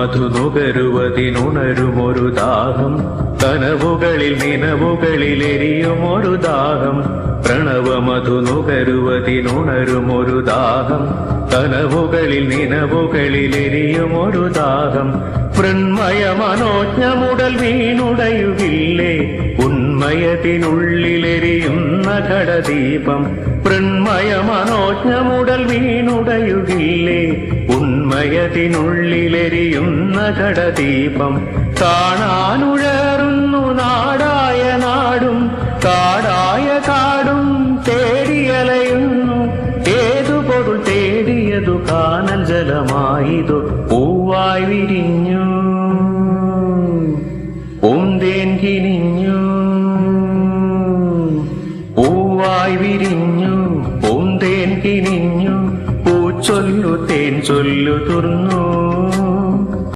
മധു നുകരുവതിനുണരുമൊരു ദാഹം. കനവുകളിൽ നിനവുകളിൽ എരിയുമൊരു ദാഹം. പ്രണവ മധു നുകരുവതിനുണരുമൊരു ദാഹം. കനവുകളിൽ നിനവുകളിൽ എരിയുമൊരു ദാഹം. മൃണ്മയ മനോജ്ഞമുടൽ വീണുടയുകില്ലേ? ഉന്മയത്തിനുള്ളിലെരിയുന്ന ഘടദീപം. മൃണ്മയ മനോജ്ഞമുടൽ വീണുടയുകില്ലേ? ഉന്മയത്തിനുള്ളിലെരിയുന്ന കടദീപം. കാണാനുഴറുന്നു നാടായ നാടും കാടായ കാടും തേടിയലയുന്നു. ഏതു പൊരുൾ തേടിയതു കാനൽ ജലമായതു പൂവായി വിരിഞ്ഞു. ഉന്തേൻ കിനിഞ്ഞു. പൂവായി വിരിഞ്ഞു ഉന്തേൻ കിനിഞ്ഞു. മുച്ചൊല്ലു തേൻ ചൊല്ലു തുറന്നു